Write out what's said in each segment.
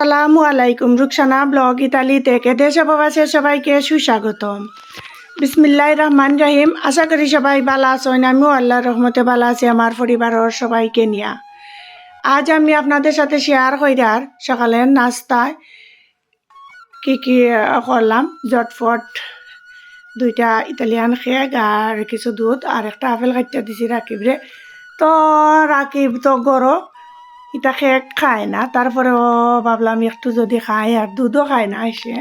আসসালামু আলাইকুম, Rukhsana blog Italy থেকে দেশে সবাইকে সুস্বাগতম। বিসমিল্লাহ রহমান রাহিম, আশা করি সবাই ভালো আছেন, আমিও আল্লাহর রহমতে ভালো আছি, আমার পরিবারের সবাইকে নিয়া। আজ আমি আপনাদের সাথে শেয়ার কইরার সকালের নাস্তায় কি কি করলাম, জটফট, দুইটা ইতালিয়ান কেক আর কিছু দুধ আর একটা আপেল কাটিয়ে দিছি রাকিবরে। তো রাকিব তো গরো এটা কেক খায় না, তারপরেও ভাবলাম একটু যদি খায় আর দুধও খায় না এসে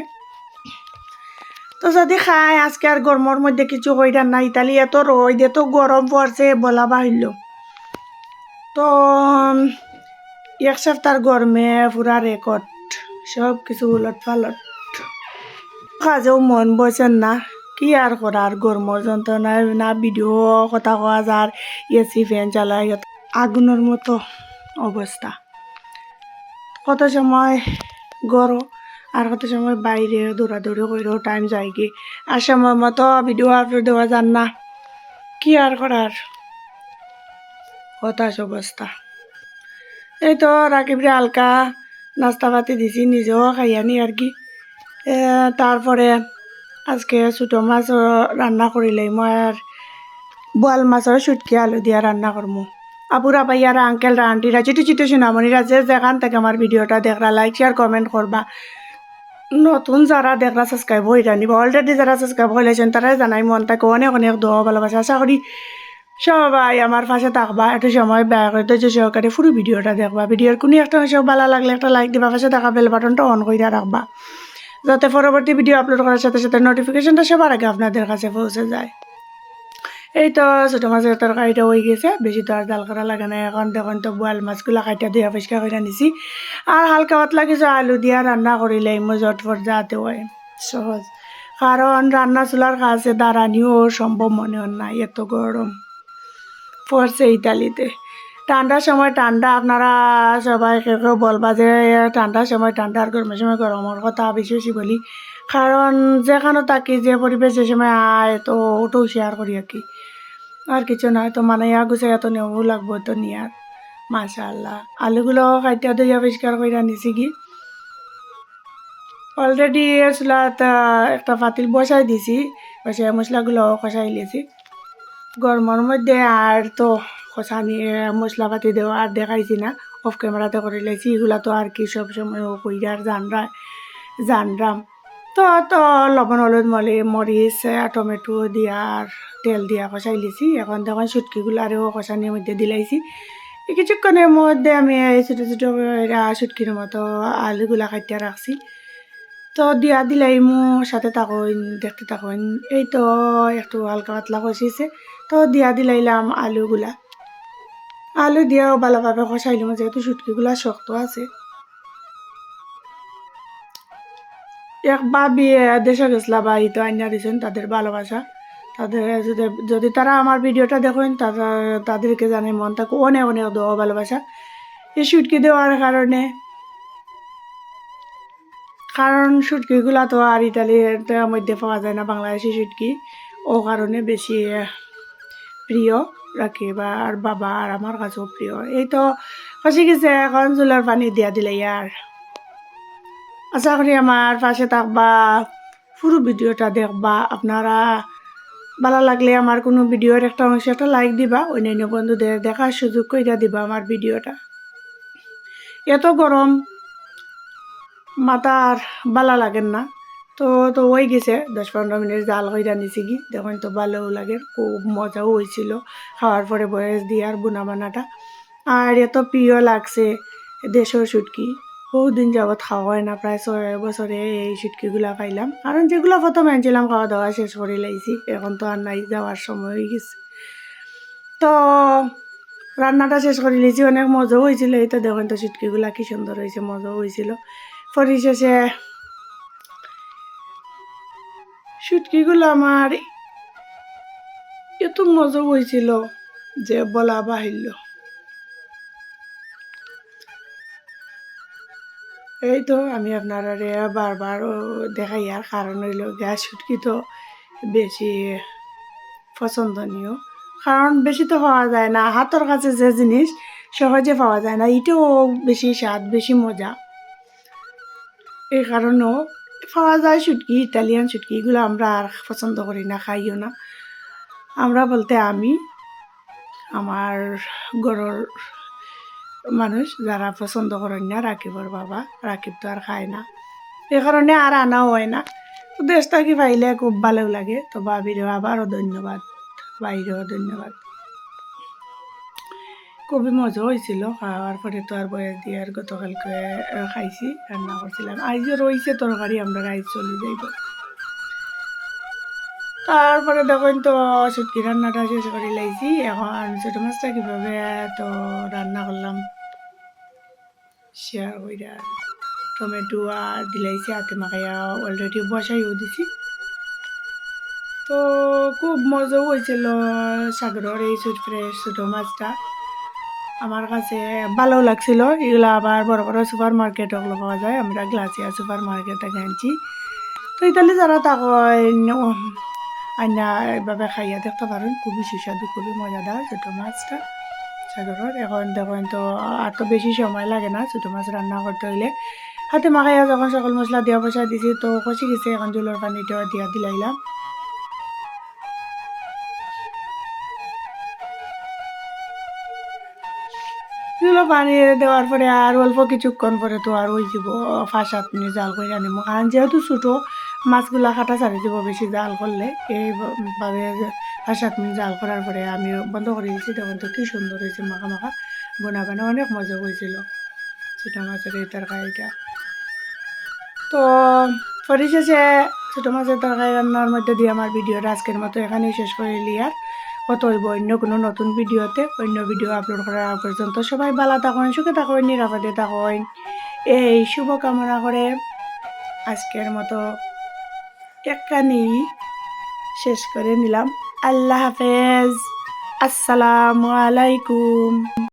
তো যদি খায়, আজকে আর গরমের মধ্যে কিছু হইরান না ইতালি এত রোদ এত গরম পড়ছে বলা বাহিল তো এক সপ্তাহ গরমে পুরা রেকর্ড সব কিছু উলট পালট। কাজেও মন বসেন না, কি আর করার গরমের যন্ত্রণায় না ভিডিও কথা কোয়া যার এসি ফ্যান চালায় আগুনের মতো। অবস্থা। কত সময় গরো আর কত সময় বাইরে দৌড়াদৌড়ি করেও টাইম যায় কি? আর সময় মতো ভিডিও আপলোড দেওয়া যান না। কি আর করার? হতাশ অবস্থা। এই তো রাকিবরে হালকা নাস্তা পাতি দিছি, নিজেও খাইয়ানি আর কি। তারপরে আজকে ছোটো মাছ রান্না করিলাই মই আর বোয়াল মাছের সুটকি আলু দিয়া রান্না করমু। আপুরা ভাইয়ারা আঙ্কেলরা আন্টিরা ছোটো ছোটো সোনামণিরা যে যেখান থেকে আমার ভিডিওটা দেখরা লাইক শেয়ার কমেন্ট করবা। নতুন যারা দেখরা সাবস্ক্রাইব হয়ে নিবা অলরেডি যারা সাবস্ক্রাইব হয়েছেন তারাই জানাই মন তাকে অনেক অনেক দোয়া ভালোবাসা। আশা করি সবাই আমার পাশে থাকবা, একটু সময় ব্যয় করে ধৈর্য সহকারে পুরো ভিডিওটা দেখবা। ভিডিওর কোনো একটা অংশ ভালো লাগলে একটা লাইক দিবা, পাশে থাকা বেল বাটনটা অন করে রাখবা। যাতে পরবর্তী ভিডিও আপলোড করার সাথে সাথে নোটিফিকেশনটা সবার আগে আপনাদের কাছে পৌঁছে যায়। এই তো ছোটো মাছের তরকারিটা হয়ে গেছে। বেশি তো আর ডাল করা লাগে না এখন দেখুন তো বোয়াল মাছগুলো কাইটা দিয়ে পরিষ্কার করে নিছি আর হালকা পাতলা কিছু আলু দিয়া রান্না করিলে মই জটফট যাতে হয়। সহজ। কারণ রান্না চুলার কাছে দাঁড়ানিও সম্ভব মনে হয় না এত গরম পড়ছে ইতালিতে ঠান্ডার সময় ঠান্ডা আপনারা সবাই কেউ বলবা যে ঠান্ডার সময় ঠান্ডা আর গরমের সময় গরমের কথা বেশি বেশি বলি। কারণ যেখানে থাকি, যে পরিবেশ যে সময় আয়, তো ওটাও শেয়ার করি আর কি আর কিছু নয় তো মানে ইয়া গুছাই এত নেব লাগবো তো নিয়ার মাশাল্লাহ আলুগুলো খাইতে দিয়ে পরিষ্কার করে নিছি কি? অলরেডি চুলাত একটা পাতিল বসাই দিছি। বসাই মশলাগুলো কষাই লিয়েছি গরমের মধ্যে আর তো কষানি মশলা পাতি দেওয়া আর দেখাইছি না। অফ ক্যামেরাতে করে লেছি। এগুলা তো আর কি সব সময় কইরার জানরা জানরাম তো তো লবণ, হলুদ, মলি, মরিচ টমেটো দিয়া আর তেল দিয়া কষাই লিছি। এখন দেখুন সুটকিগুলো আরও কষানির মধ্যে দিলাইছি। কিছুক্ষণের মধ্যে আমি এই ছোটো ছোটো সুটকির মতো আলুগুলা কাটিয়া রাখছি। তো দিয়া দিলাই মো সাথে থাকুন, দেখতে থাকুন। এই তো একটু হালকা পাতলা কষিছে। তো দিয়া দিলাইলাম আলুগুলা। আলু দিয়াও ভালোভাবে কষাইলাম, যেহেতু সুটকিগুলা শক্ত আছে। এক বাবি দেশে গেছিলা বা ইতো আইনা দিছেন তাদের ভালোবাসা। তাদের, যদি তারা আমার ভিডিওটা দেখেন, তারা, তাদেরকে জানে মন থাকে, অনেক অনেক দোয়া ভালোবাসা। এই সুটকি দেওয়ার কারণে, কারণ সুটকিগুলা তো আর ইতালির মধ্যে পাওয়া যায় না, বাংলাদেশি সুটকি। ও কারণে বেশি প্রিয় রাখি, বা আর বাবা আর আমার কাছেও প্রিয়। এই তো খসি গেছে, এখন চুলার পানি দিয়া দিলে আর আশা করি আমার পাশে থাকবা, পুরো ভিডিওটা দেখবা। আপনারা ভালো লাগলে আমার কোনো ভিডিওর একটা অংশ, একটা লাইক দিবা, অন্যান্য বন্ধুদের দেখার সুযোগ করে দিবা আমার ভিডিওটা। এত গরম মাথার ভালো লাগেন না। তো তো ওই গেছে দশ পনেরো মিনিট জাল হইরা নিছি কি দেখুন তো ভালোও লাগে, খুব মজাও হয়েছিল খাওয়ার পরে বয়স দিয়ে আর বুনা বানাটা। আর এত প্রিয় লাগছে দেশের সুটকি। বহুদিন যাবৎ খাওয়া হয় না প্রায় ছয় বছরে এই সুটকিগুলা খাইলাম কারণ যেগুলো প্রথম আনছিলাম খাওয়া দাওয়া শেষ করে লাইছি এখন তো আর নাই যাওয়ার সময় হয়ে গেছে। তো রান্নাটা শেষ করে লিছি অনেক মজাও হয়েছিল এই তো দেখুন তো সুটকিগুলা কি সুন্দর হয়েছে মজাও হয়েছিল পরিশেষে সুটকিগুলো আমার এত মজা হয়েছিল যে বলা বাহিল্য। এই তো আমি আপনারা বারবার দেখাই, আর কারণ হইল গ্যাস সুটকি তো বেশি পছন্দনীয়। কারণ বেশি তো পাওয়া যায় না, হাতের কাছে যে জিনিস সহজে পাওয়া যায় না, এটাও বেশি স্বাদ, বেশি মজা। এই কারণেও পাওয়া যায় শুটকি ইটালিয়ান শুটকি এগুলো আমরা আর পছন্দ করি না, খাইও না। আমরা বলতে আমি, আমার গরুর মানুষ যারা পছন্দ করেন না, রাকিবর বাবা, রাকিব তো আর খায় না। এই কারণে আর আনাও হয় না। তো দেশটা কি পাইলে খুব ভালো লাগে। তো বাবিরেও আবারও ধন্যবাদ বাইরেও ধন্যবাদ। খুবই মজা হয়েছিল। খাওয়ার পরে তো আর বয়স দিয়ে আর গতকালকে খাইছি, রান্না করছিলাম। আইজও রয়েছে তরকারি, আমরা রাইস চলে যাইব। তারপরে দেখুন তো সুটকি রান্নাটা শেষ করে লাইছি। এখন ছোটো মাছটা কীভাবে তো রান্না করলাম শেয়ার কইরা টমেটো আর দিলাইছি হাতে মাখাইয়া অলরেডি বসাইও দিছি। তো খুব মজাও হয়েছিল সাগরের এই সুট ফ্রেশ ছোটো মাছটা। আমার কাছে ভালো লাগছিল, এগুলো আবার বড় বড় সুপার মার্কেট ওগুলো পাওয়া যায়, আমরা গ্লাসিয়া সুপার মার্কেট আনছি তো ইতালি যারা তাকে আইনা এভাবে খাইয়া দেখতে পারেন, খুবই সুস্বাদু, খুবই মজাদার ছোটো মাছটা। সাগরের, এখন দেখেন তো আর তো বেশি সময় লাগে না ছোটো মাছ রান্না করতে হইলে। হাতে মাখাইয়া যখন সকল মশলা দিয়া পয়সা দিছি, তো কষি গেছে, এখন জলের পানিটা দিয়া দিলাইলাম। পানি দেওয়ার পরে আর অল্প কিছুক্ষণ পরে তো আর ওই যাব ফাঁস সাত মিনিট জাল করে আনিব কারণ যেহেতু ছোটো মাছগুলা কাটা ছাড়ি দিব বেশি জাল করলে। এইভাবে ফাঁস সাত মিনিট জাল করার পরে আমি বন্ধ করে দিয়েছি, তখন তো কী সুন্দর হয়েছে, মাখা মাখা বোনা বানা অনেক মজা হয়েছিল। ছোটো মাছের এই তরকারিটা। তো পরিশেষে ছোটো মাছের তরকারি রান্নার মধ্যে দিয়ে আমার ভিডিওটা আজকের মতো এখানেই শেষ করে লিয়ার কত হইব অন্য কোনো নতুন ভিডিওতে, অন্য ভিডিও আপলোড করার পর্যন্ত সবাই ভালো থাকুন সুখে থাকুন নিরাপদে থাকুন এই শুভকামনা করে আজকের মতো একখানি শেষ করে নিলাম। আল্লাহ হাফেজ। আসসালামু আলাইকুম।